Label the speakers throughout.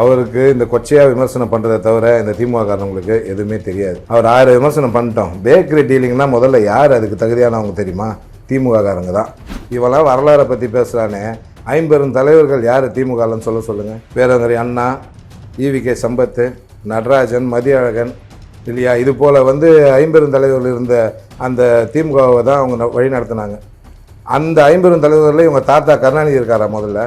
Speaker 1: அவருக்கு இந்த கொச்சையாக விமர்சனம் பண்ணுறதை தவிர இந்த திமுக காரணங்களுக்கு எதுவுமே தெரியாது. அவர் ஆயிரம் விமர்சனம் பண்ணிட்டோம். பேக்கரி டீலிங்னா முதல்ல யார் அதுக்கு தகுதியானவங்க தெரியுமா? திமுக காரங்க தான். இவெல்லாம் வரலாறை பற்றி பேசுகிறானே ஐம்பெரும் தலைவர்கள் யார் திமுகலன்னு சொல்ல சொல்லுங்கள் பேரங்கரி அண்ணா ஈவிகே சம்பத்து நடராஜன் மதியழகன் இல்லையா? இது போல் வந்து ஐம்பெரும் தலைவர்கள் இருந்த அந்த திமுகவை தான் அவங்க வழி நடத்தினாங்க. அந்த ஐம்பெரும் தலைவர்களில் இவங்க தாத்தா கருணாநிதி இருக்காரா முதல்ல?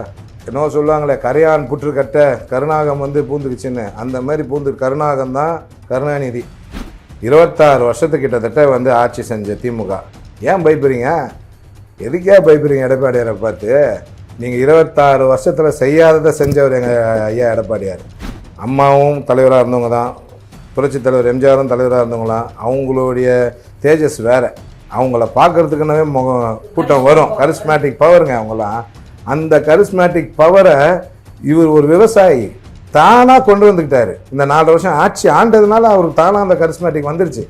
Speaker 1: என்னவோ சொல்லுவாங்களே கரையான் புற்று கட்ட கருணாகம் வந்து பூந்துக்குச்சுன்னு. அந்த மாதிரி பூந்து கருணாகம் தான் கருணாநிதி. இருபத்தாறு வருஷத்துக்கு கிட்டத்தட்ட வந்து ஆட்சி செஞ்ச திமுக. ஏன் பயப்படுறீங்க எதுக்கே பயப்படுறீங்க எடப்பாடியாரை பார்த்து? நீங்கள் இருபத்தாறு வருஷத்தில் செய்யாததை செஞ்சவர் எங்கள் ஐயா எடப்பாடியார். அம்மாவும் தலைவராக இருந்தவங்க தான். புரட்சித் தலைவர் எம்ஜிஆரும் தலைவராக இருந்தவங்களாம் அவங்களுடைய தேஜஸ் வேற. அவங்கள பார்க்குறதுக்குன்னவே முகம் கூட்டம் வரும். கரிஸ்மேட்டிக் பவருங்க அவங்களாம் அந்த கரிஸ்மேட்டிக் பவரை இவர் ஒரு விவசாயி தானாக கொண்டு வந்துக்கிட்டாரு. இந்த நாலு வருஷம் ஆட்சி ஆண்டதுனால அவருக்கு தானாக அந்த கரிஸ்மேட்டிக் வந்துருச்சு.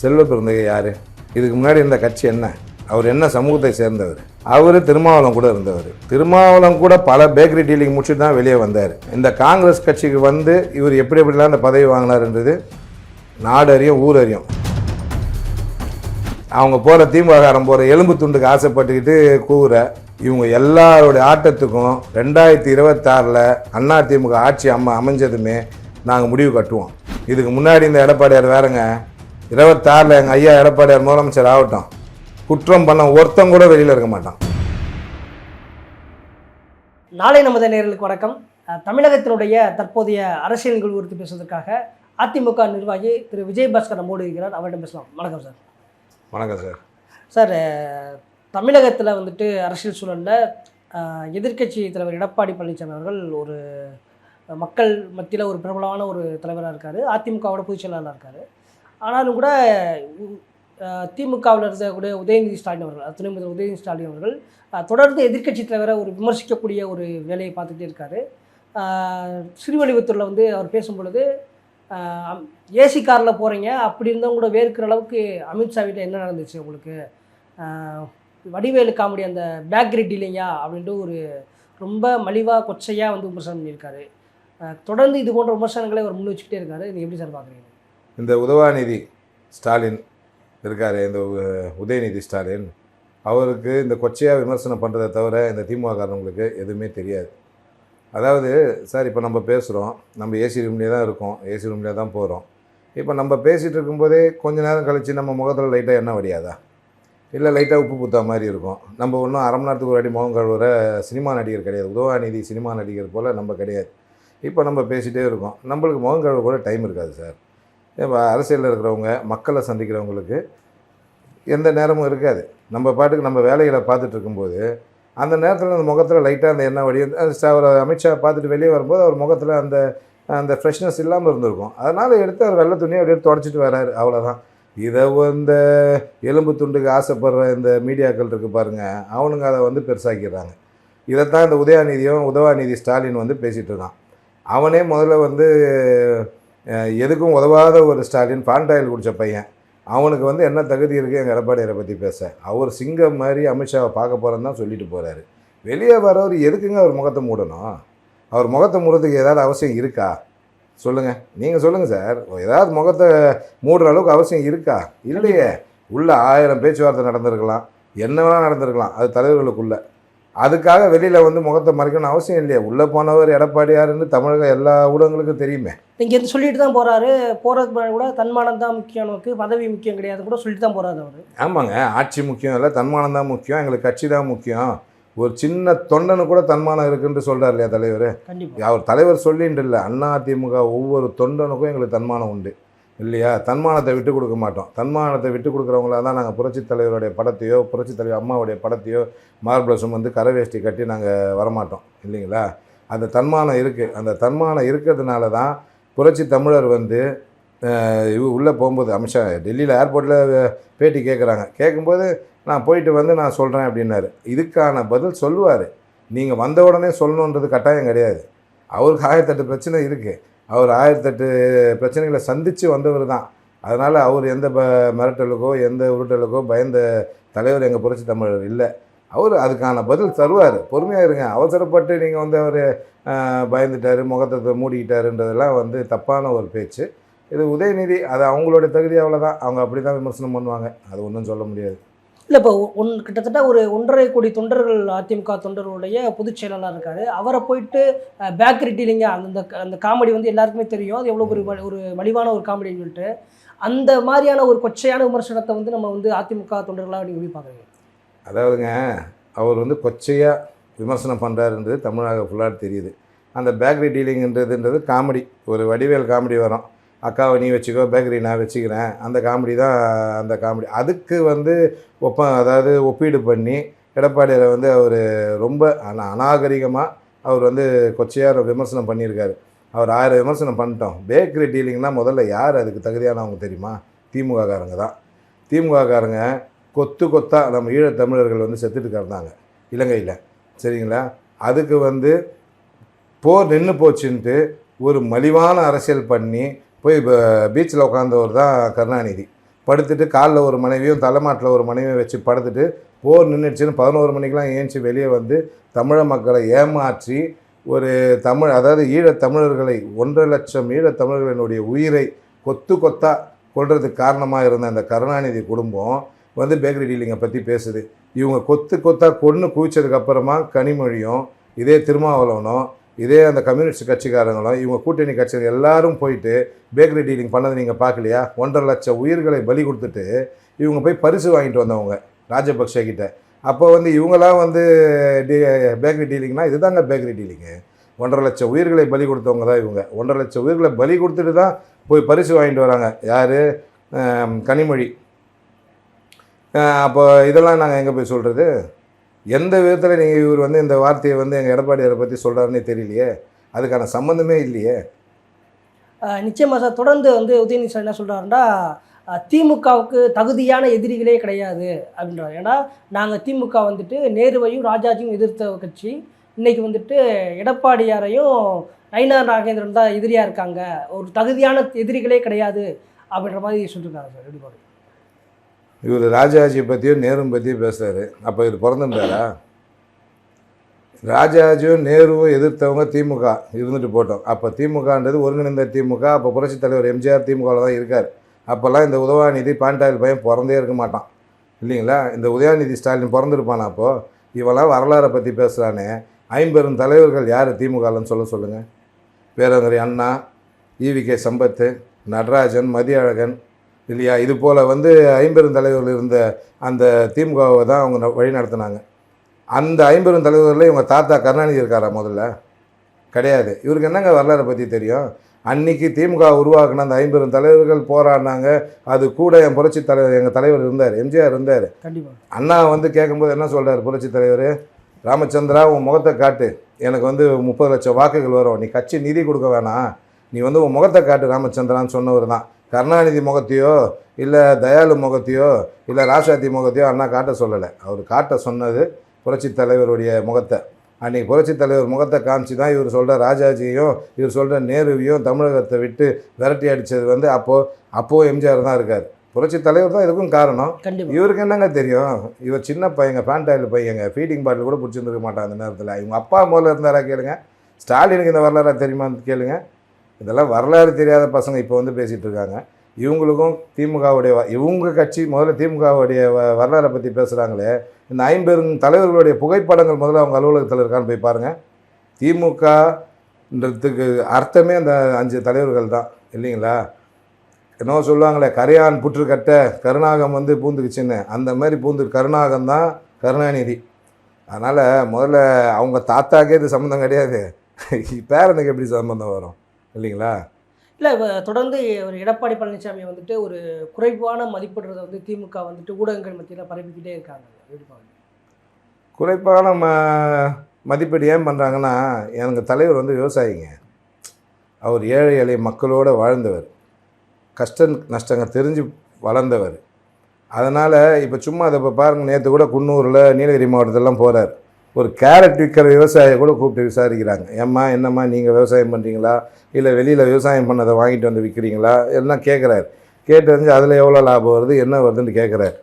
Speaker 1: செல்வ பிறந்தகை யார்? இதுக்கு முன்னாடி இருந்த கட்சி என்ன? அவர் என்ன சமூகத்தை சேர்ந்தவர்? அவர் திருமாவளம் கூட இருந்தவர். திருமாவளம் கூட பல பேக்கரி டீலிங் முடிச்சுட்டு தான் வெளியே வந்தார். இந்த காங்கிரஸ் கட்சிக்கு வந்து இவர் எப்படி எப்படிலாம் இந்த பதவி வாங்கினாருன்றது நாடு அறியும் ஊர் அறியும். அவங்க போகிற திமுககாரன் போகிற எலும்பு துண்டுக்கு ஆசைப்பட்டுக்கிட்டு கூவுற இவங்க எல்லாருடைய ஆட்டத்துக்கும் ரெண்டாயிரத்தி இருபத்தாறில் அண்ணா திமுக ஆட்சி அம்மா அமைஞ்சதுமே நாங்கள் முடிவு கட்டுவோம். இதுக்கு முன்னாடி இந்த எடப்பாடியார் வேறங்க இருபத்தாறில் எங்கள் ஐயா எடப்பாடியார் முதலமைச்சர் ஆகட்டும். குற்றம் பண்ண ஒருத்தன் கூட வெளியில் இருக்க மாட்டான்.
Speaker 2: நாளை நமது நேர்களுக்கு வணக்கம். தமிழகத்தினுடைய தற்போதைய அரசியல் குறித்து பேசுவதற்காக அதிமுக நிர்வாகி திரு. விஜயபாஸ்கர் நம்மோடு இருக்கிறார். அவரிடம் பேசலாம். வணக்கம் சார்.
Speaker 1: வணக்கம் சார்.
Speaker 2: சார் தமிழகத்தில் வந்துட்டு அரசியல் சூழலில் எதிர்க்கட்சி தலைவர் எடப்பாடி பழனிசாமி அவர்கள் ஒரு மக்கள் மத்தியில் ஒரு பிரபலமான ஒரு தலைவராக இருக்கார். அதிமுகவோட பொதுச் செயலாளராக இருக்கார். ஆனாலும் கூட திமுகவில் இருக்கக்கூடிய உதயநிதி ஸ்டாலின் அவர்கள் துணை முதல்வர் உதயநிதி ஸ்டாலின் அவர்கள் தொடர்ந்து எதிர்க்கட்சி தலைவரை ஒரு விமர்சிக்கக்கூடிய ஒரு வேலையை பார்த்துட்டே இருக்காரு. சிறுவழிவுத்தூரில் வந்து அவர் பேசும் பொழுது ஏசி காரில் போகிறீங்க அப்படி இருந்தவங்க கூட வேர்க்கிற அளவுக்கு அமித்ஷா வீட்டில் என்ன நடந்துச்சு உங்களுக்கு? வடிவேலு காமெடி அந்த பேக்கரி டீலிங்கா அப்படின்ட்டு ஒரு ரொம்ப மலிவாக கொச்சையாக வந்து விமர்சனம் பண்ணியிருக்காரு. தொடர்ந்து இது போன்ற விமர்சனங்களை அவர் முன் வச்சுக்கிட்டே இருக்காரு. நீங்கள் எப்படி சார் பார்க்குறீங்க?
Speaker 1: இந்த உதவாநிதி ஸ்டாலின் இருக்கார் இந்த உ- உதயநிதி ஸ்டாலின் அவருக்கு இந்த கொச்சையாக விமர்சனம் பண்ணுறதை தவிர இந்த திமுக காரணங்களுக்கு எதுவுமே தெரியாது. அதாவது சார் இப்போ நம்ம பேசுகிறோம் நம்ம ஏசி ரூம்லேயே தான் இருக்கோம். ஏசி ரூம்லேயே தான் போகிறோம் இப்போ நம்ம பேசிகிட்டு இருக்கும்போதே கொஞ்ச நேரம் கழித்து நம்ம முகத்தில் லைட்டாக என்ன வடியாதா? இல்லை லைட்டாக உப்பு பூத்தா மாதிரி இருக்கும். நம்ம ஒன்றும் அரை மணி நேரத்துக்கு ஒரு அடி முகம் கழுவுற சினிமா நடிகர் கிடையாது. உதவாநிதி சினிமா நடிகர் போல் நம்ம கிடையாது. இப்போ நம்ம பேசிகிட்டே இருக்கோம். நம்மளுக்கு முகம் கழுவ கூட டைம் இருக்காது சார் இப்போ அரசியலில் இருக்கிறவங்க மக்களை சந்திக்கிறவங்களுக்கு எந்த நேரமும் இருக்காது. நம்ம பாட்டுக்கு நம்ம வேலைகளை பார்த்துட்டு இருக்கும்போது அந்த நேரத்தில் அந்த முகத்தில் லைட்டாக அந்த எண்ணெய் வடி அந்த அவர் அமித்ஷா பார்த்துட்டு வெளியே வரும்போது அவர் முகத்தில் அந்த அந்த ஃப்ரெஷ்னஸ் இல்லாமல் இருந்திருக்கும். அதனால் எடுத்து அவர் வெள்ளை துணியை அப்படியே தொடச்சிட்டு வராரு. அவ்வளோதான் இதை இந்த எலும்பு துண்டுக்கு ஆசைப்படுற இந்த மீடியாக்கள் இருக்குது பாருங்கள் அவனுங்க அதை வந்து பெருசாக்கிடுறாங்க. இதைத்தான் இந்த உதயாநிதியும் உதவாநிதி ஸ்டாலின் வந்து பேசிகிட்டு இருக்கான். அவனே முதல்ல வந்து எதுக்கும் உதவாத ஒரு ஸ்டாலின் பாண்டாயில் குடித்த பையன். அவனுக்கு வந்து என்ன தகுதி இருக்குது எங்கள் எடப்பாடியாரை பற்றி பேச. அவர் சிங்கம் மாதிரி அமித்ஷாவை பார்க்க போகிறேன்னு தான் சொல்லிட்டு போகிறாரு வெளியே வரவர் எதுக்குங்க அவர் முகத்தை மூடணும்? அவர் முகத்தை மூடுறதுக்கு ஏதாவது அவசியம் இருக்கா? சொல்லுங்கள் நீங்கள் சொல்லுங்கள் சார். ஏதாவது முகத்தை மூடுற அளவுக்கு அவசியம் இருக்கா? இல்லையே. உள்ள ஆயிரம் பேச்சுவார்த்தை நடந்திருக்கலாம். என்ன வேணால் நடந்திருக்கலாம். அது தலைவர்களுக்குள்ள. அதுக்காக வெளியில் வந்து முகத்தை மறைக்கணும் அவசியம் இல்லையே. உள்ளே போனவர் எடப்பாடியாருன்னு தமிழக எல்லா ஊடகங்களுக்கும் தெரியுமே.
Speaker 2: இங்கே இருந்து சொல்லிட்டு தான் போகிறாரு போகிறதுக்கு முன்னாடி கூட தன்மானம் தான் முக்கியம். நமக்கு பதவி முக்கியம் கிடையாது. கூட சொல்லிட்டு தான் போகிறாரு அவர்.
Speaker 1: ஆமாங்க. ஆட்சி முக்கியம் இல்லை தன்மானம் தான் முக்கியம். எங்களுக்கு கட்சி தான் முக்கியம். ஒரு சின்ன தொண்டனு கூட தன்மானம் இருக்குன்னு சொல்கிறார் இல்லையா தலைவர்? அவர் தலைவர் சொல்லிட்டு இல்லை. அண்ணா திமுக ஒவ்வொரு தொண்டனுக்கும் எங்களுக்கு தன்மானம் உண்டு. இல்லையா? தன்மானத்தை விட்டு கொடுக்க மாட்டோம். தன்மானத்தை விட்டு கொடுக்குறவங்களா தான் நாங்கள் புரட்சித் தலைவருடைய படத்தையோ புரட்சித் தலைவர் அம்மாவுடைய படத்தையோ மார்பிளஸும் வந்து கரவேஷ்டி கட்டி நாங்கள் வரமாட்டோம். இல்லைங்களா? அந்த தன்மானம் இருக்குது அந்த தன்மானம் இருக்கிறதுனால தான் புரட்சி தமிழர் வந்து இவ உள்ளே போகும்போது அமித்ஷா டெல்லியில் ஏர்போர்ட்டில் பேட்டி கேட்குறாங்க கேட்கும்போது நான் போயிட்டு வந்து நான் சொல்கிறேன் அப்படின்னாரு. இதுக்கான பதில் சொல்லுவார். நீங்கள் வந்த உடனே சொல்லணுன்றது கட்டாயம் கிடையாது. அவருக்கு ஆயிரத்தெட்டு பிரச்சனை இருக்குது அவர் ஆயிரத்தெட்டு பிரச்சனைகளை சந்தித்து வந்தவர் தான். அதனால் அவர் எந்த ப மிரட்டலுக்கோ எந்த உருட்டலுக்கோ பயந்த தலைவர் எங்கள் புரட்சி தமிழர் இல்லை. அவர் அதுக்கான பதில் தருவார். பொறுமையாக இருங்க. அவசரப்பட்டு நீங்கள் வந்து அவர் பயந்துட்டார் முகத்தை மூடிக்கிட்டாருன்றதெல்லாம் வந்து தப்பான ஒரு பேச்சு. இது உதயநிதி அது அவங்களோட தகுதி அவ்வளோதான் அவங்க அப்படி தான் விமர்சனம் பண்ணுவாங்க. அது ஒன்றும் சொல்ல முடியாது.
Speaker 2: இல்லை இப்போ ஒன் கிட்டத்தட்ட ஒரு ஒன்றரை கோடி தொண்டர்கள் அதிமுக தொண்டர்களுடைய பொதுச் செயலாளர் இருக்காரு. அவரை போயிட்டு பேக் டீலிங்க அந்த அந்த காமெடி வந்து எல்லாருக்குமே தெரியும். அது எவ்வளோ ஒரு ஒரு மலிவான ஒரு காமெடின்னு சொல்லிட்டு அந்த மாதிரியான ஒரு கொச்சையான விமர்சனத்தை வந்து நம்ம வந்து அதிமுக தொண்டர்களாக நீங்கள் எப்படி பார்க்குறீங்க
Speaker 1: அதாவதுங்க அவர் வந்து கொச்சையாக விமர்சனம் பண்ணுறாருன்றது தமிழக ஃபுல்லாக தெரியுது. அந்த பேக்கரி டீலிங்ன்றதுன்றது காமெடி ஒரு வடிவேல் காமெடி வரும். அக்காவை நீ வச்சுக்கோ பேக்கரி நான் வச்சுக்கிறேன். அந்த காமெடி தான் அந்த காமெடி. அதுக்கு வந்து ஒப்ப அதாவது ஒப்பீடு பண்ணி எடப்பாடியில் வந்து அவர் ரொம்ப அனா அநாகரிகமாக அவர் வந்து கொச்சையாக விமர்சனம் பண்ணியிருக்காரு. அவர் ஆயிரம் விமர்சனம் பண்ணிட்டோம். பேக்கரி டீலிங்னால் முதல்ல யார் அதுக்கு தகுதியானவங்க தெரியுமா? திமுககாரங்க தான். திமுககாரங்க கொத்து கொத்தாக நம்ம ஈழத்தமிழர்கள் வந்து செத்துட்டு கிடந்தாங்க. இலங்கையில். சரிங்களா? அதுக்கு வந்து போர் நின்று போச்சுன்ட்டு ஒரு மலிவான அரசியல் பண்ணி போய் பீச்சில் உட்காந்தவர் தான் கருணாநிதி. படுத்துட்டு காலில் ஒரு மனைவியும் தலைமாட்டில் ஒரு மனைவியும் வச்சு படுத்துட்டு போர் நின்றுச்சுன்னு பதினோரு மணிக்கெலாம் ஏஞ்சி வெளியே வந்து தமிழ மக்களை ஏமாற்றி ஒரு தமிழ் அதாவது ஈழத்தமிழர்களை ஒன்றரை லட்சம் ஈழத்தமிழர்களினுடைய உயிரை கொத்து கொத்தா கொள்றதுக்கு காரணமாக இருந்த அந்த கருணாநிதி குடும்பம் வந்து பேக்கரி டீலிங்கை பற்றி பேசுது. இவங்க கொத்து கொத்தா கொன்று குவிச்சதுக்கப்புறமா கனிமொழியும் இதே திருமாவளவனும் இதே அந்த கம்யூனிஸ்ட் கட்சிக்காரங்களும் இவங்க கூட்டணி கட்சிகள் எல்லாரும் போயிட்டு பேக்கரி டீலிங் பண்ணதை நீங்கள் பார்க்கலையா? ஒன்றரை லட்சம் உயிர்களை பலி கொடுத்துட்டு இவங்க போய் பரிசு வாங்கிட்டு வந்தவங்க ராஜபக்ஷ கிட்ட. அப்போ வந்து இவங்களாம் வந்து டி பேக்கரி டீலிங்னா இதுதாங்க பேக்கரி டீலிங்கு. ஒன்றரை லட்சம் உயிர்களை பலி கொடுத்தவங்க தான் இவங்க. ஒன்றரை லட்சம் உயிர்களை பலி கொடுத்துட்டு தான் போய் பரிசு வாங்கிட்டு வராங்க. யார்? கனிமொழி. அப்போ இதெல்லாம் நாங்கள் எங்கே போய் சொல்கிறது எந்த விதத்தில் நீங்கள் இவர் வந்து இந்த வார்த்தையை வந்து எங்கள் எடப்பாடியாரை பற்றி சொல்கிறாருன்னே தெரியலையே? அதுக்கான சம்மந்தமே இல்லையே.
Speaker 2: நிச்சயமாக சார். தொடர்ந்து வந்து உதயநிதி சார் என்ன சொல்கிறாருன்னா திமுகவுக்கு தகுதியான எதிரிகளே கிடையாது அப்படின்றார். ஏன்னா நாங்கள் திமுக வந்துட்டு நேருவையும் ராஜாஜியும் எதிர்த்த கட்சி. இன்னைக்கு வந்துட்டு எடப்பாடியாரையும் நயினார் நாகேந்திரன் தான் எதிரியாக இருக்காங்க. ஒரு தகுதியான எதிரிகளே கிடையாது அப்படின்ற மாதிரி சொல்லியிருக்காங்க சார் எப்படி
Speaker 1: இவர் ராஜாஜி பற்றியும் நேரும் பற்றியும் பேசுகிறாரு அப்போ இவர் பிறந்துட்டாரா ராஜாஜியும் நேருவும் எதிர்த்தவங்க திமுக. இருந்துட்டு போட்டோம். அப்போ திமுகன்றது ஒருங்கிணைந்த திமுக. அப்போ புரட்சித் தலைவர் எம்ஜிஆர் திமுகவில் தான் இருக்கார். அப்போல்லாம் இந்த உதவாநிதி பாண்டாயில் பையன் பிறந்தே இருக்க மாட்டான். இல்லைங்களா? இந்த உதயாநிதி ஸ்டாலின் பிறந்திருப்பானா அப்போது இவெல்லாம் வரலாறை பற்றி பேசுகிறானே ஐம்பெரும் தலைவர்கள் யார் திமுகலன்னு சொல்ல சொல்லுங்கள் பேரங்கரை அண்ணா ஈவிகே சம்பத்து நடராஜன் மதியழகன் இல்லையா? இது போல் வந்து ஐம்பெரும் தலைவர்கள் இருந்த அந்த திமுகவை தான் அவங்க வழி நடத்துனாங்க. அந்த ஐம்பெரும் தலைவர்களில் இவங்க தாத்தா கருணாநிதி இருக்காரா முதல்ல? கிடையாது. இவருக்கு என்னங்க வரலாறை பற்றி தெரியும்? அன்னைக்கு திமுக உருவாக்குன அந்த ஐம்பெரும் தலைவர்கள் போராடினாங்க. அது கூட என் புரட்சி தலைவர் எங்கள் தலைவர் இருந்தார். எம்ஜிஆர் இருந்தார்.
Speaker 2: கண்டிப்பாக
Speaker 1: அண்ணா வந்து கேட்கும்போது என்ன சொல்றாரு புரட்சி தலைவர்? ராமச்சந்திரா உன் முகத்தை காட்டு. எனக்கு வந்து முப்பது லட்சம் வாக்குகள் வரும். நீ கட்சி நிதி கொடுக்க வேணாம். நீ வந்து உன் முகத்தை காட்டு ராமச்சந்திரான்னு சொன்னவர் தான் கருணாநிதி முகத்தையோ இல்லை தயாளு முகத்தையோ இல்லை ராசாத்தி முகத்தையோ அண்ணா காட்ட சொல்லலை. அவர் காட்ட சொன்னது புரட்சி தலைவருடைய முகத்தை. அன்றைக்கி புரட்சி தலைவர் முகத்தை காமிச்சு தான் இவர் சொல்கிற ராஜாஜியையும் இவர் சொல்கிற நேருவையும் தமிழகத்தை விட்டு விரட்டி அடித்தது வந்து அப்போது அப்போது எம்ஜிஆர் தான் இருக்கார். புரட்சி தலைவர் தான் இதுக்கும் காரணம்.
Speaker 2: கண்டிப்பாக
Speaker 1: இவருக்கு என்னங்க தெரியும்? இவர் சின்ன பையங்க பேண்டாயில் பையங்க ஃபீடிங் பாட்டில் கூட பிடிச்சிருந்துருக்க மாட்டான் அந்த நேரத்தில். இவங்க அப்பா முதல்ல இருந்தாரா கேளுங்க. ஸ்டாலினுக்கு இந்த வரலாறா தெரியுமான்னு கேளுங்க. இதெல்லாம் வரலாறு தெரியாத பசங்க இப்போ வந்து பேசிகிட்டு இருக்காங்க. இவங்களுக்கும் திமுகவுடைய இவங்க கட்சி முதல்ல திமுகவுடைய வ- வரலாறை பற்றி பேசுகிறாங்களே இந்த ஐம்பெரும் தலைவர்களுடைய புகைப்படங்கள் முதல்ல அவங்க அலுவலகத்தில் இருக்கான்னு போய் பாருங்கள் திமுகன்றதுக்கு அர்த்தமே அந்த அஞ்சு தலைவர்கள் தான் இல்லைங்களா? என்னவோ சொல்லுவாங்களே கரையான் புற்றுக்கட்டை கருணாகம் வந்து பூந்துக்குச்சின்னு. அந்த மாதிரி பூந்து கருணாகம் தான் கருணாநிதி. அதனால் முதல்ல அவங்க தாத்தாக்கே இது சம்மந்தம் கிடையாது. பேரனுக்கு எப்படி சம்மந்தம் வரும்? இல்லைங்களா?
Speaker 2: இல்லை தொடர்ந்து ஒரு எடப்பாடி பழனிசாமி வந்துட்டு ஒரு குறைவான மதிப்பிடுறதை வந்து திமுக வந்துட்டு ஊடகங்கள் மத்தியில் பரப்பிக்கிட்டே இருக்காங்க
Speaker 1: குறைப்பான ம மதிப்பீடு ஏன் பண்ணுறாங்கன்னா எனக்கு தலைவர் வந்து விவசாயிங்க. அவர் ஏழை எளிய மக்களோடு வாழ்ந்தவர். கஷ்ட நஷ்டங்கள் தெரிஞ்சு வளர்ந்தவர். அதனால் இப்போ சும்மா அதை இப்போ பாருங்கள் நேற்று கூட குன்னூரில் நீலகிரி மாவட்டத்திலலாம் போகிறார் ஒரு கேரட் விற்கிற விவசாயியை கூட கூப்பிட்டு விசாரிக்கிறாங்க. ஏம்மா என்னம்மா நீங்கள் விவசாயம் பண்ணுறீங்களா இல்லை வெளியில் விவசாயம் பண்ணதை வாங்கிட்டு வந்து விற்கிறீங்களா எல்லாம் கேட்குறாரு கேட்டு தெரிஞ்சு அதில் எவ்வளோ லாபம் வருது என்ன வருதுன்னு கேட்குறாரு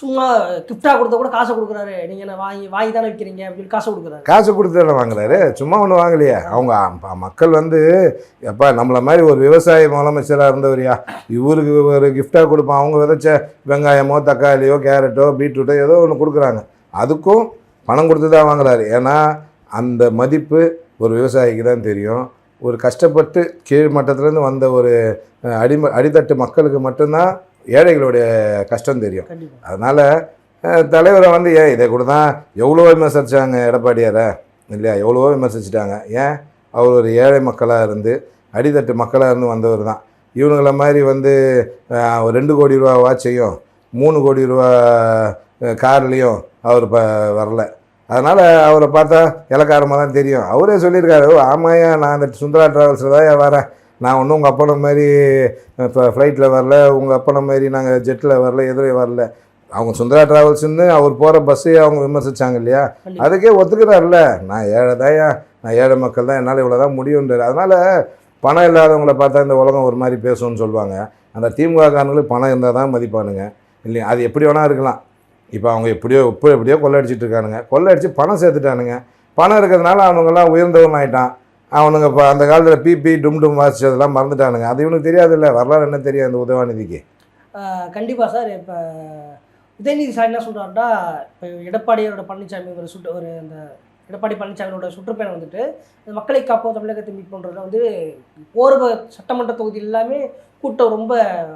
Speaker 2: சும்மா கிஃப்டாக கொடுத்தா கூட காசை கொடுக்குறாரு. நீங்கள் என்ன வாங்கி வாங்கி தானே விற்கிறீங்க அப்படின்னு காசை கொடுக்குறாரு.
Speaker 1: காசு கொடுத்து தானே வாங்குறாரு? சும்மா ஒன்றும் வாங்கலையே. அவங்க மக்கள் வந்து எப்பா நம்மளை மாதிரி ஒரு விவசாய முதலமைச்சராக இருந்தவரியா இவருக்கு ஒரு கிஃப்டாக கொடுப்பான். அவங்க விதைச்ச வெங்காயமோ தக்காளியோ கேரட்டோ பீட்ரூட்டோ ஏதோ ஒன்று கொடுக்குறாங்க. அதுக்கும் பணம் கொடுத்து தான் வாங்குறாரு. ஏன்னா அந்த மதிப்பு ஒரு விவசாயிக்கு தான் தெரியும். ஒரு கஷ்டப்பட்டு கீழ் மட்டத்துலேருந்து வந்த ஒரு அடிம அடித்தட்டு மக்களுக்கு மட்டும்தான் ஏழைகளுடைய கஷ்டம் தெரியும். அதனால் தலைவரை வந்து ஏன் இதை கூட தான் எவ்வளோ விமர்சிச்சாங்க எடப்பாடியாரை இல்லையா? எவ்வளவோ விமர்சிச்சிட்டாங்க. ஏன்? அவர் ஒரு ஏழை மக்களாக இருந்து அடித்தட்டு மக்களாக இருந்து வந்தவர் தான். இவனுங்கள மாதிரி வந்து ரெண்டு கோடி ரூபா வாட்சையும் மூணு கோடி ரூபா கார்லேயும் அவர் ப வரல. அதனால் அவரை பார்த்தா இலக்காரமாக தான் தெரியும். அவரே சொல்லியிருக்காரு "ஓ, ஆமாய்யா நான் அந்த சுந்தரா ட்ராவல்ஸில் தான் வரேன். நான் ஒன்றும் உங்கள் அப்பனை மாதிரி இப்போ ஃப்ளைட்டில் வரல உங்கள் அப்பனை மாதிரி நாங்கள் ஜெட்டில் வரல எதிரே வரல. அவங்க சுந்தரா ட்ராவல்ஸ்னு அவர் போகிற பஸ்ஸையே அவங்க விமர்சிச்சாங்க இல்லையா. அதுக்கே ஒத்துக்கிறாருல்ல. நான் ஏழை தாயா நான் ஏழை மக்கள் தான் என்னால் இவ்வளோ தான் முடியுன்றார் அதனால் பணம் இல்லாதவங்கள பார்த்தா இந்த உலகம் ஒரு மாதிரி பேசும்னு சொல்லுவாங்க. அந்த திமுக காரங்களுக்கு பணம் இருந்தால் தான் மதிப்பானுங்க. இல்லையா? அது எப்படி வேணால் இருக்கலாம். இப்போ அவங்க எப்படியோ இப்போ எப்படியோ கொள்ளடிச்சிட்டு இருக்கானுங்க. கொள்ளடிச்சு பணம் சேர்த்துட்டானுங்க. பணம் இருக்கிறதுனால அவனுங்கெல்லாம் உயர்ந்தவன் ஆகிட்டான் அவனுங்க இப்போ அந்த காலத்தில் பிபி டும் டும் வாசிச்சதெல்லாம் மறந்துட்டானுங்க. அது இவனுக்கு தெரியாதுல்ல. வரலாறு என்ன தெரியும் அந்த உதவாநிதிக்கு
Speaker 2: கண்டிப்பாக சார். இப்போ உதயநிதி சார் என்ன சொல்கிறாருன்னா இப்போ எடப்பாடியோட பழனிசாமி ஒரு சுற்று ஒரு அந்த எடப்பாடி பழனிசாமியோட சுற்றுப்பயணம் வந்துட்டு மக்களை காப்போம் தமிழகத்தை மீட் பண்ணுறதுல வந்து போர்வ சட்டமன்ற தொகுதி எல்லாமே கூட்டம் ரொம்ப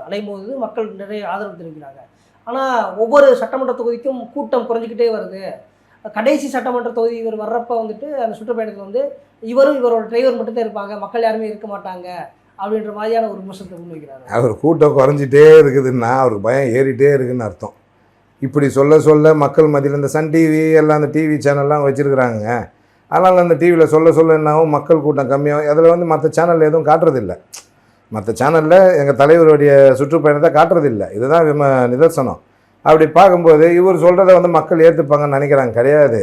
Speaker 2: அலைமோது மக்கள் நிறைய ஆதரவு தெரிவிக்கிறாங்க. ஆனால் ஒவ்வொரு சட்டமன்ற தொகுதிக்கும் கூட்டம் குறைஞ்சிக்கிட்டே வருது. கடைசி சட்டமன்ற தொகுதி இவர் வர்றப்ப வந்துட்டு அந்த சுற்றுப்பயணத்தில் வந்து இவரும் இவரோட டிரைவர் மட்டும்தான் இருப்பாங்க மக்கள் யாருமே இருக்க மாட்டாங்க அப்படின்ற மாதிரியான ஒரு விமர்சனத்தை முன்வைக்கிறார்
Speaker 1: அவர் கூட்டம் குறைஞ்சிட்டே இருக்குதுன்னா அவருக்கு பயம் ஏறிட்டே இருக்குன்னு அர்த்தம். இப்படி சொல்ல சொல்ல மக்கள் மத்தியில் இந்த சன் டிவி எல்லாம் அந்த டிவி சேனல்லாம் வச்சுருக்குறாங்க. அதனால் அந்த டிவியில் சொல்ல சொல்ல என்னாகும் மக்கள் கூட்டம் கம்மியாகும். அதில் வந்து மற்ற சேனல் எதுவும் காட்டுறதில்லை. மற்ற சேனலில் எங்கள் தலைவருடைய சுற்றுப்பயணத்தை காட்டுறதில்ல. இதுதான் விம நிதர்சனம். அப்படி பார்க்கும்போது இவர் சொல்கிறத வந்து மக்கள் ஏற்றுப்பாங்கன்னு நினைக்கிறாங்க. கிடையாது.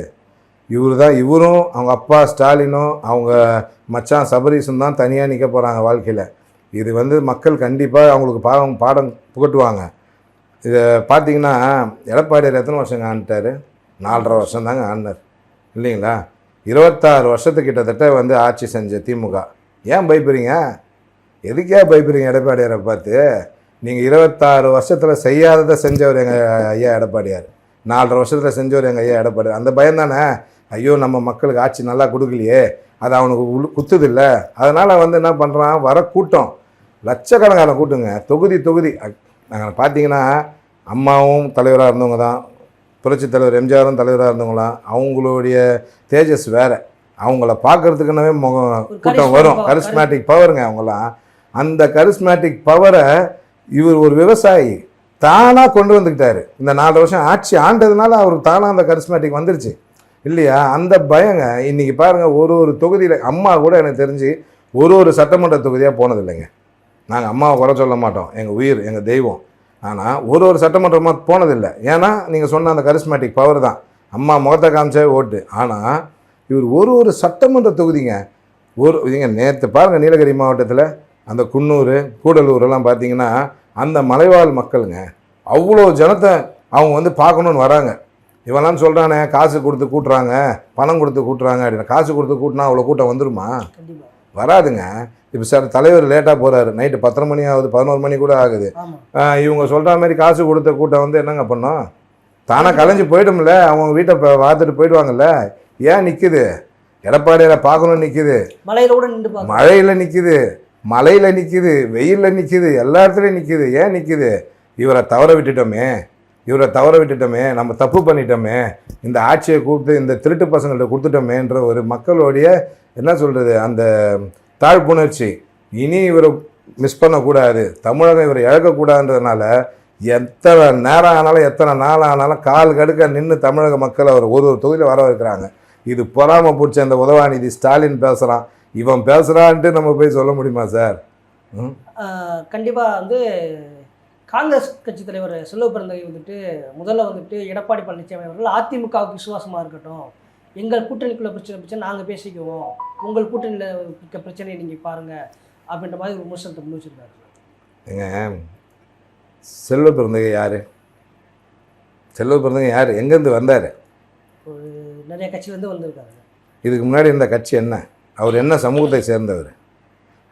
Speaker 1: இவர் தான் இவரும் அவங்க அப்பா ஸ்டாலினும் அவங்க மச்சான் சபரீஷும் தான் தனியாக நிற்க போகிறாங்க வாழ்க்கையில். இது வந்து மக்கள் கண்டிப்பாக அவங்களுக்கு பாடம் பாடம் புகட்டுவாங்க. இதை பார்த்தீங்கன்னா எடப்பாடியார் எத்தனை வருஷங்க ஆண்டுட்டார்? நாலரை வருஷம் தாங்க ஆடினார் இல்லைங்களா? இருபத்தாறு வருஷத்துக்கு கிட்டத்தட்ட வந்து ஆட்சி செஞ்ச திமுக. ஏன் பயப்படுறீங்க? எதுக்கே பயப்படுறீங்க எடப்பாடியாரை பார்த்து? நீங்கள் இருபத்தாறு வருஷத்தில் செய்யாததை செஞ்சவர் எங்கள் ஐயா எடப்பாடியார். நாலரை வருஷத்தில் செஞ்சவர் எங்கள் ஐயா எடப்பாடியார். அந்த பயம் தானே? ஐயோ நம்ம மக்களுக்கு ஆட்சி நல்லா கொடுக்கலையே. அது அவனுக்கு உள் குத்துதில்ல அதனால் வந்து என்ன பண்ணுறான் வர கூட்டம். லட்சக்கணக்கான கூட்டங்க. தொகுதி தொகுதி. நாங்கள் பார்த்தீங்கன்னா அம்மாவும் தலைவராக இருந்தவங்க தான். புரட்சித் தலைவர் எம்ஜிஆரும் தலைவராக இருந்தவங்களாம். அவங்களுடைய தேஜஸ் வேறு. அவங்கள பார்க்கறதுக்குன்னவே முகம் கூட்டம் வரும். கரிஸ்மேட்டிக் பவருங்க அவங்களாம் அந்த கரிஸ்மேட்டிக் பவரை இவர் ஒரு விவசாயி தானாக கொண்டு வந்துக்கிட்டாரு. இந்த நாலு வருஷம் ஆட்சி ஆண்டதுனால அவர் தானாக அந்த கரிஸ்மேட்டிக் வந்துருச்சு. இல்லையா? அந்த பயங்க இன்றைக்கி பாருங்க ஒரு ஒரு தொகுதியில் அம்மா கூட எனக்கு தெரிஞ்சு ஒரு ஒரு சட்டமன்ற தொகுதியாக போனதில்லைங்க. நாங்கள் அம்மாவை குறை சொல்ல மாட்டோம். எங்கள் உயிர் எங்கள் தெய்வம். ஆனால் ஒரு ஒரு சட்டமன்றமாக போனதில்லை. ஏன்னா நீங்கள் சொன்ன அந்த கரிஸ்மேட்டிக் பவர் தான். அம்மா முகத்தை காமிச்சே ஓட்டு. ஆனால் இவர் ஒரு ஒரு சட்டமன்ற தொகுதிங்க. ஒரு இங்கே நேற்று பாருங்கள் நீலகிரி மாவட்டத்தில் அந்த குன்னூர் கூடலூர் எல்லாம் பார்த்தீங்கன்னா அந்த மலைவாழ் மக்களுங்க. அவ்வளோ ஜனத்தை அவங்க வந்து பார்க்கணுன்னு வராங்க. இவெல்லாம் சொல்கிறானே காசு கொடுத்து கூட்டுறாங்க பணம் கொடுத்து கூட்டுறாங்க அப்படின்னு. காசு கொடுத்து கூட்டினா அவ்வளோ கூட்டம் வந்துருமா? வராதுங்க. இப்போ சார் தலைவர் லேட்டாக போகிறாரு நைட்டு பத்தரை மணி ஆகுது பதினோரு மணி கூட ஆகுது. இவங்க சொல்கிற மாதிரி காசு கொடுத்த கூட்டம் வந்து என்னங்க பண்ணோம்? தானாக கலைஞ்சு போயிடும்ல? அவங்க வீட்டை இப்போ பார்த்துட்டு போயிடுவாங்கல்ல? ஏன் நிற்குது எடப்பாடியில் பார்க்கணும்னு நிற்குது மழையில் நிற்குது மலையில் நிற்கிது வெயிலில் நிற்குது எல்லா இடத்துலையும் நிற்கிது ஏன் நிற்கிது இவரை தவற விட்டுட்டோமே. இவரை தவற விட்டுட்டோமே. நம்ம தப்பு பண்ணிட்டோமே. இந்த ஆட்சியை கூப்பிட்டு இந்த திருட்டு பசங்கள்ட்ட கொடுத்துட்டோமேன்ற ஒரு மக்களுடைய என்ன சொல்கிறது அந்த தாழ்ப்புணர்ச்சி. இனி இவரை மிஸ் பண்ணக்கூடாது. தமிழகம் இவரை இழக்கக்கூடாதுன்றதுனால எத்தனை நேரம் ஆனாலும் எத்தனை நாள் ஆனாலும் கால் கடுக்க நின்று தமிழக மக்கள் அவர் ஒரு ஒரு தொகுதியில் வர வைக்கிறாங்க. இது பொறாமல் பிடிச்ச அந்த உதவாநிதி ஸ்டாலின் பேசுகிறான் இவன் பேசுகிறான்ட்டு நம்ம போய் சொல்ல முடியுமா சார்?
Speaker 2: கண்டிப்பாக வந்து காங்கிரஸ் கட்சி தலைவர் செல்வ பிறந்தகை வந்துட்டு முதல்ல வந்துட்டு எடப்பாடி பழனிசாமி அவர்கள் அதிமுகவுக்கு விசுவாசமாக இருக்கட்டும். எங்கள் கூட்டணிக்குள்ள பிரச்சனை பிரச்சனை நாங்கள் பேசிக்குவோம். உங்கள் கூட்டணியில் இருக்க பிரச்சனையை நீங்கள் பாருங்கள் அப்படின்ற மாதிரி ஒரு விமர்சனத்தை முன் வச்சிருக்காரு.
Speaker 1: ஏங்க செல்வ பிறந்தகை யார்? செல்வ பிறந்தங்க யார்? எங்கேருந்து வந்தார்?
Speaker 2: ஒரு நிறைய கட்சியிலேருந்து வந்திருக்காங்க
Speaker 1: இதுக்கு முன்னாடி இருந்த கட்சி என்ன? அவர் என்ன சமூகத்தை சேர்ந்தவர்?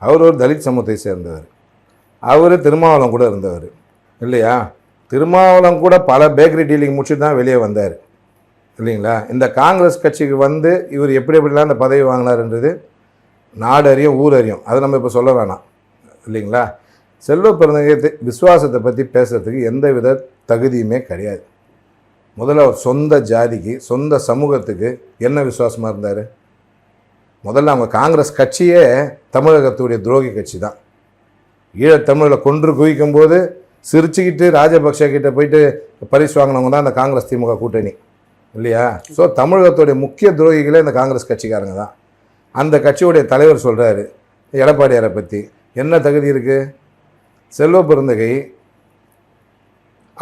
Speaker 1: அவர் ஒரு தலித் சமூகத்தை சேர்ந்தவர். அவர் திருமாவளம் கூட இருந்தவர். இல்லையா? திருமாவளம் கூட பல பேக்கரி டீலிங் முடிச்சுட்டு தான் வெளியே வந்தார். இல்லைங்களா? இந்த காங்கிரஸ் கட்சிக்கு வந்து இவர் எப்படி எப்படிலாம் இந்த பதவி வாங்கினாருன்றது நாடு அறியும் ஊர் அறியும். அதை நம்ம இப்போ சொல்ல வேணாம். இல்லைங்களா? செல்வ பிறந்தங்க விசுவாசத்தை பற்றி பேசுகிறதுக்கு எந்த வித தகுதியுமே கிடையாது. முதல்ல அவர் சொந்த ஜாதிக்கு சொந்த சமூகத்துக்கு என்ன விசுவாசமாக இருந்தார்? முதல்ல அவங்க காங்கிரஸ் கட்சியே தமிழகத்துடைய துரோகி கட்சி தான். ஈழத்தமிழில் கொன்று குவிக்கும் போது சிரிச்சுக்கிட்டு ராஜபக்ஷ கிட்ட போயிட்டு பரிசு வாங்கினவங்க தான் அந்த காங்கிரஸ் திமுக கூட்டணி. இல்லையா? ஸோ தமிழகத்துடைய முக்கிய துரோகிகளே இந்த காங்கிரஸ் கட்சிக்காரங்க தான். அந்த கட்சியுடைய தலைவர் சொல்கிறாரு எடப்பாடியாரை பற்றி என்ன தகுதி இருக்குது செல்வ பிறந்தகை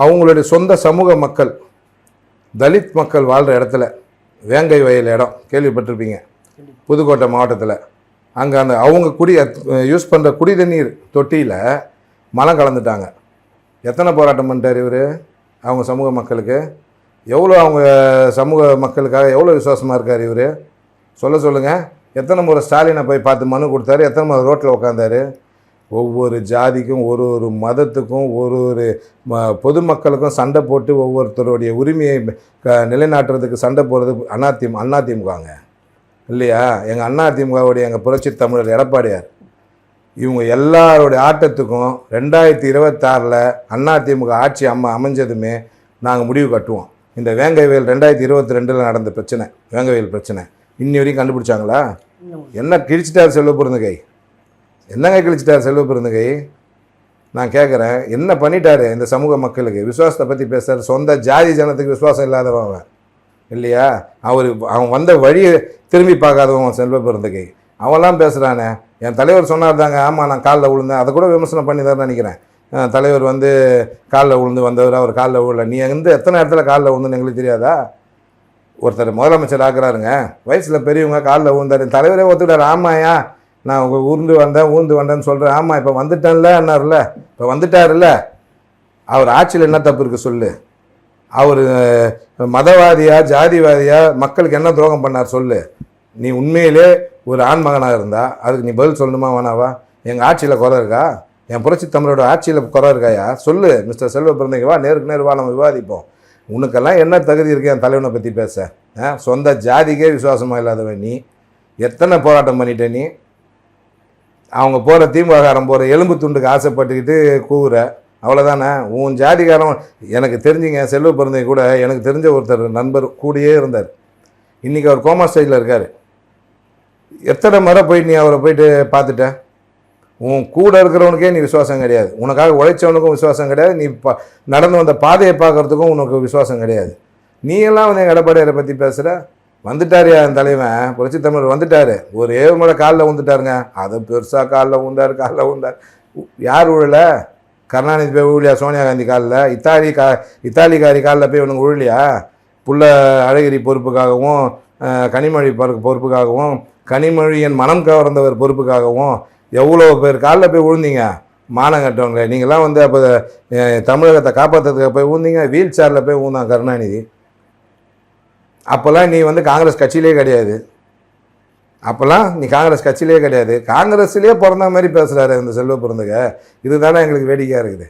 Speaker 1: அவங்களுடைய சொந்த சமூக மக்கள் தலித் மக்கள் வாழ்கிற இடத்துல வேங்கை வயல் இடம் கேள்விப்பட்டிருப்பீங்க. புதுக்கோட்டை மாவட்டத்தில். அங்கே அந்த அவங்க குடி யூஸ் பண்ணுற குடி தண்ணீர் தொட்டியில் மலம் கலந்துட்டாங்க. எத்தனை போராட்டம் பண்ணிட்டார் இவர்? அவங்க சமூக மக்களுக்கு. எவ்வளோ அவங்க சமூக மக்களுக்காக எவ்வளோ விசுவாசமாக இருக்கார் இவர்? சொல்ல சொல்லுங்கள் எத்தனை முறை ஸ்டாலினை போய் பார்த்து மனு கொடுத்தாரு? எத்தனை முறை ரோட்டில் உட்காந்தாரு ஒவ்வொரு ஜாதிக்கும் ஒரு ஒரு மதத்துக்கும் ஒரு ஒரு ம பொதுமக்களுக்கும் சண்டை போட்டு ஒவ்வொருத்தருடைய உரிமையை க நிலைநாட்டுறதுக்கு சண்டை போடுறது அதிமுக அதிமுகங்க இல்லையா? எங்கள் அண்ணா திமுகவுடைய எங்கள் புரட்சி தமிழர் எடப்பாடியார். இவங்க எல்லாருடைய ஆட்டத்துக்கும் ரெண்டாயிரத்தி இருபத்தாறில் அண்ணா திமுக ஆட்சி அம்மா அமைஞ்சதுமே நாங்கள் முடிவு கட்டுவோம். இந்த வேங்கைவேல் ரெண்டாயிரத்தி இருபத்தி ரெண்டில் நடந்த பிரச்சனை வேங்கைவேல் பிரச்சனை இன்னி வரைக்கும் கண்டுபிடிச்சாங்களா? என்ன கிழிச்சிட்டார் செல்வ பிறந்தகை என்னங்க கிழிச்சிட்டார் செல்வ பிறந்தகை நான் கேட்குறேன் என்ன பண்ணிட்டாரு இந்த சமூக மக்களுக்கு? விசுவாசத்தை பற்றி பேசுகிறார் சொந்த ஜாதி ஜனத்துக்கு விசுவாசம் இல்லாதவன் அவன். இல்லையா? அவர் அவன் வந்த வழியை திரும்பி பார்க்காதவன் செல்வ பிறந்தகை. அவன்லாம் பேசுகிறானே என் தலைவர் சொன்னார் தாங்க ஆமாம் நான் காலில் விழுந்தேன். அதை கூட விமர்சனம் பண்ணி தான் நினைக்கிறேன் தலைவர் வந்து காலில் விழுந்து வந்தவர் அவர் காலில் விழல. நீ வந்து எத்தனை இடத்துல காலில் விழுந்துன்னு எங்களுக்கு தெரியாதா? ஒருத்தர் முதலமைச்சர் ஆக்குறாருங்க வயசில் பெரியவங்க காலில் விழுந்தாரு. தலைவரே ஒத்துக்கிட்டார். ஆமாயா நான் உங்கள் ஊர்ந்து வந்தேன் ஊர்ந்து வந்தேன்னு சொல்கிறேன் ஆமாம் இப்போ வந்துட்டேன்ல என்னார்ல இப்போ வந்துட்டாருல்ல. அவர் ஆட்சியில் என்ன தப்பு இருக்குது சொல்லு. அவர் மதவாதியா ஜாதிவாதியா மக்களுக்கு என்ன துரோகம் பண்ணார் சொல்லு. நீ உண்மையிலே ஒரு ஆண்மகனாக இருந்தா அதுக்கு நீ பதில் சொல்லணுமா வேணாவா? எங்கள் ஆட்சியில் குறை இருக்கா? என் புரட்சி தமிழோட ஆட்சியில் குறை இருக்காயா? சொல்லு மிஸ்டர் செல்வ பிறந்தங்க வா நேருக்கு நேர் வா நம்ம விவாதிப்போம். உனக்கெல்லாம் என்ன தகுதி இருக்கு என் தலைவனை பற்றி பேச? சொந்த ஜாதிக்கே விசுவாசமாக இல்லாதவன் நீ. எத்தனை போராட்டம் பண்ணிட்ட நீ? அவங்க போகிற திமுககாரன் போகிற எலும்பு துண்டுக்கு ஆசைப்பட்டுக்கிட்டு கூவுற. அவ்வளோதானே உன் ஜாதிகாரம் எனக்கு தெரிஞ்சுங்க செல்வ பிறந்தை கூட எனக்கு தெரிஞ்ச ஒருத்தர் நண்பர் கூடயே இருந்தார். இன்றைக்கி அவர் கோமா ஸ்டேஜில் இருக்கார். எத்தனை முறை போய் நீ அவரை போயிட்டு பார்த்துட்ட? உன் கூட இருக்கிறவனுக்கே நீ விசுவாசம் கிடையாது. உனக்காக உழைச்சவனுக்கும் விசுவாசம் கிடையாது. நீ ப நடந்து வந்த பாதையை பார்க்கறதுக்கும் உனக்கு விசுவாசம் கிடையாது. நீ எல்லாம் வந்து எடப்பாடியாரை பற்றி பேசுகிற வந்துட்டாரியா என் தலைவன்? புரட்சி தமிழர் வந்துட்டார். ஒரு ஏழு முறை காலில் வந்துட்டாருங்க அதை பெருசாக காலில் ஊந்தார் காலில் ஊந்தார் உ- யார் விழலை கருணாநிதி போய் ஊழியா சோனியா காந்தி காலில்? இத்தாலி கா இத்தாலிக்காரி காலில் போய் இவனுக்கு உழலையா புள்ள அழகிரி பொறுப்புக்காகவும் கனிமொழி பொறுப்புக்காகவும் கனிமொழியின் மனம் கவர்ந்தவர் பொறுப்புக்காகவும் எவ்வளோ பேர் காலில் போய் விழுந்தீங்க மானம் கட்டவங்களே நீங்களாம் வந்து அப்போ தமிழகத்தை காப்பாற்றுறதுக்கு போய் ஊந்தீங்க வீல் சேரில் போய் ஊந்தான் கருணாநிதி. அப்போல்லாம் நீ வந்து காங்கிரஸ் கட்சியிலே கிடையாது. அப்போல்லாம் நீ காங்கிரஸ் கட்சியிலே கிடையாது. காங்கிரஸ்லேயே பிறந்த மாதிரி பேசுகிறாரு இந்த செல்வ பிறந்தக. இதுதானே எங்களுக்கு வேடிக்கையாக இருக்குது.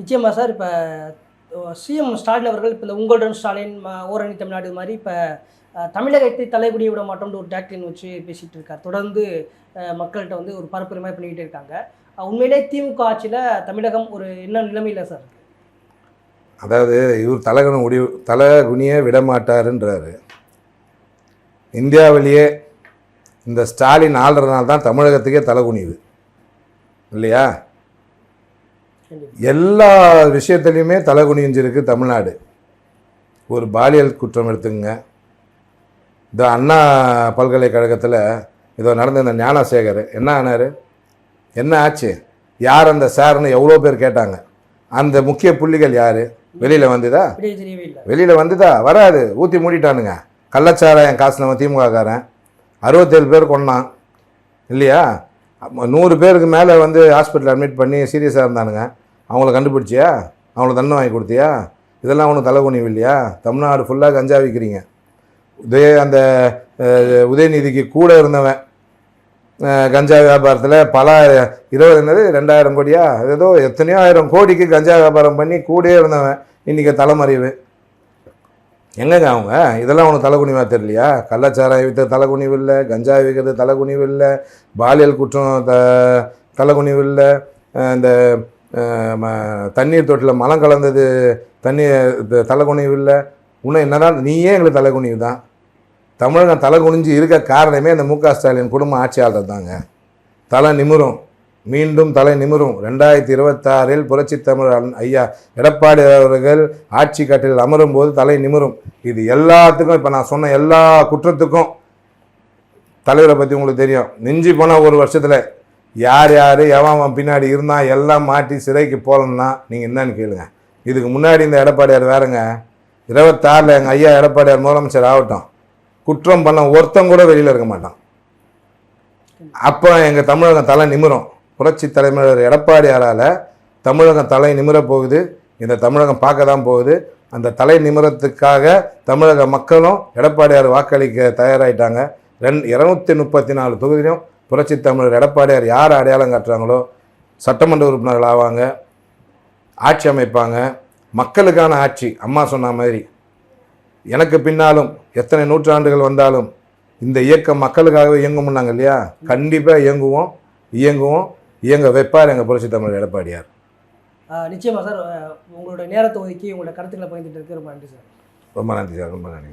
Speaker 2: நிச்சயமாக சார் இப்போ சிஎம் ஸ்டாலின் அவர்கள் இப்போ இந்த உங்களுடன் ஸ்டாலின் ஓரணி தமிழ்நாடு மாதிரி இப்போ தமிழகத்தை தலைகுடி விட மாட்டோம்னு ஒரு டாக்டின் வச்சு பேசிகிட்டு இருக்கார். தொடர்ந்து மக்கள்கிட்ட வந்து ஒரு பரப்புரிமை பண்ணிக்கிட்டே இருக்காங்க. உண்மையிலே திமுக ஆட்சியில் தமிழகம் ஒரு என்ன நிலைமையில் சார்?
Speaker 1: அதாவது இவர் தலகுண முடிவு தலகுனியே விடமாட்டாருன்றாரு. இந்தியாவிலேயே இந்த ஸ்டாலின் ஆள்றதுனால தான் தமிழகத்துக்கே தலகுனியுது இல்லையா? எல்லா விஷயத்துலையுமே தலகுனிஞ்சிருக்கு தமிழ்நாடு. ஒரு பாலியல் குற்றம் எடுத்துங்க இந்த அண்ணா பல்கலைக்கழகத்தில் இதோ நடந்த இந்த ஞானசேகர் என்ன ஆனார்? என்ன ஆச்சு? யார் அந்த சார்னு எவ்வளோ பேர் கேட்டாங்க. அந்த முக்கிய புள்ளிகள் யார்? வெளியில் வந்ததா? வெளியில் வந்துதா? வராது. ஊற்றி மூடிட்டானுங்க. கள்ளச்சாராயம் காசுனவன் திமுககாரன். அறுபத்தேழு பேர் கொண்டான் இல்லையா? நூறு பேருக்கு மேலே வந்து ஹாஸ்பிட்டல் அட்மிட் பண்ணி சீரியஸாக இருந்தானுங்க. அவங்கள கண்டுபிடிச்சியா? அவங்கள தண்டனை வாங்கி கொடுத்தியா? இதெல்லாம் ஒன்றும் தலைகுனிவு இல்லையா? தமிழ்நாடு ஃபுல்லாக கஞ்சா விற்கிறீங்க உதய அந்த உதயநிதிக்கு கூட இருந்தவன் கஞ்சா வியாபாரத்தில் பல இருபது என்னது ரெண்டாயிரம் கோடியா? ஏதோ எத்தனையோ ஆயிரம் கோடிக்கு கஞ்சா வியாபாரம் பண்ணி கூடயே இருந்தவன். இன்றைக்கி தலைமறைவு. எங்கங்க அவங்க? இதெல்லாம் உனக்கு தலைகுனிவா தெரியலையா? கள்ளச்சாராயம் விற்ற தலைகுனிவு இல்லை கஞ்சா விற்கிறது தலைகுனிவு இல்லை பாலியல் குற்றம் த தலைகுனிவு இல்லை இந்த ம- தண்ணீர் தொட்டில் மலம் கலந்தது தண்ணீர் இது தலைகுனிவு இல்லை. இன்னும் என்னதான் நீயே எங்களுக்கு தலைகுனிவு தான். தமிழகம் தலை குனிஞ்சு இருக்க காரணமே இந்த மு க ஸ்டாலின் குடும்ப ஆட்சியாளர் தாங்க. தலை நிமிரும். மீண்டும் தலை நிமிரும். ரெண்டாயிரத்தி இருபத்தாறில் புரட்சி தமிழ் ஐயா எடப்பாடி அவர்கள் ஆட்சி கட்டில் அமரும் போது தலை நிமிரும். இது எல்லாத்துக்கும் இப்போ நான் சொன்ன எல்லா குற்றத்துக்கும் தலைவரை பற்றி உங்களுக்கு தெரியும். மிஞ்சி போன ஒரு வருஷத்தில் யார் யார் எவன் அவன் பின்னாடி இருந்தால் எல்லாம் மாட்டி சிறைக்கு போகலன்னா நீங்கள் என்னன்னு கேளுங்க. இதுக்கு முன்னாடி இந்த எடப்பாடியார் வேறுங்க. இருபத்தாறில் எங்கள் ஐயா எடப்பாடியார் முதலமைச்சர் ஆகட்டும். குற்றம் பண்ண ஒருத்தம் கூட வெளியில் இருக்க மாட்டான். அப்போ எங்கள் தமிழகம் தலை நிமிரும். புரட்சி தலைவர் எடப்பாடியாரால் தமிழகம் தலை நிமிரப் போகுது. இந்த தமிழகம் பார்க்க தான் போகுது. அந்த தலை நிமிரத்துக்காக தமிழக மக்களும் எடப்பாடியார் வாக்களிக்க தயாராயிட்டாங்க. ரெண் இரநூத்தி முப்பத்தி நாலு தொகுதியிலும் புரட்சி தமிழர் எடப்பாடியார் யார் அடையாளம் காட்டுறாங்களோ சட்டமன்ற உறுப்பினர்கள் ஆவாங்க ஆட்சி அமைப்பாங்க. மக்களுக்கான ஆட்சி அம்மா சொன்ன மாதிரி. எனக்கு பின்னாலும் எத்தனை நூற்றாண்டுகள் வந்தாலும் இந்த இயக்கம் மக்களுக்காகவே இயங்கும்னாங்க இல்லையா? கண்டிப்பாக இயங்குவோம் இயங்குவோம். இயங்க வைப்பார் எங்கள் புரட்சி தமிழர் எடப்பாடியார்.
Speaker 2: ஆஹ் நிச்சயமா சார். உங்களோட நேரத்தை ஒதுக்கி உங்களோட கருத்துக்களை பகிர்ந்துட்டு இருக்கு ரொம்ப நன்றி சார்.
Speaker 1: ரொம்ப நன்றி சார் ரொம்ப நன்றி.